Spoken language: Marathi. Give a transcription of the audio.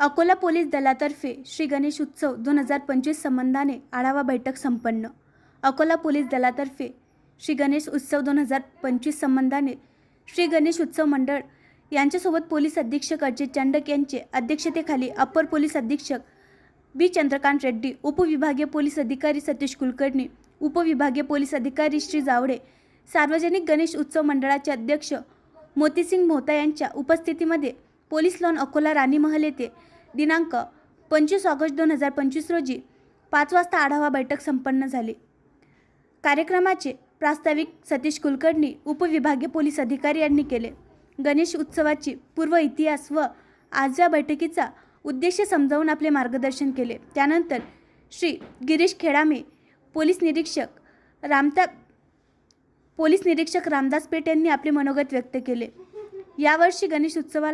अकोला पोलीस दलातर्फे श्री गणेश उत्सव दोन हजार पंचवीस संबंधाने आढावा बैठक संपन्न. अकोला पोलीस दलातर्फे श्री गणेश उत्सव दोन हजार पंचवीस संबंधाने श्री गणेश उत्सव मंडळ यांच्यासोबत पोलीस अधीक्षक अजय चंडक यांचे अध्यक्षतेखाली अप्पर पोलीस अधीक्षक बी. चंद्रकांत रेड्डी उपविभागीय पोलीस अधिकारी सतीश कुलकर्णी उपविभागीय पोलीस अधिकारी श्री जावडे सार्वजनिक गणेश उत्सव मंडळाचे अध्यक्ष मोतीसिंग मोहता यांच्या उपस्थितीमध्ये पोलीस लॉन अकोला राणीमहल येथे. दिनांक पंचवीस ऑगस्ट दोन हजार पंचवीस रोजी पाच वाजता आढावा बैठक संपन्न झाली. कार्यक्रमाचे प्रास्ताविक सतीश कुलकर्णी उपविभागीय पोलीस अधिकारी यांनी केले. गणेश उत्सवाची पूर्व इतिहास व आज या बैठकीचा उद्देश समजावून आपले मार्गदर्शन केले. त्यानंतर श्री गिरीश खेडामे पोलीस निरीक्षक रामता पोलीस निरीक्षक रामदास पेठ यांनी आपले मनोगत व्यक्त केले. यावर्षी गणेश उत्सवाला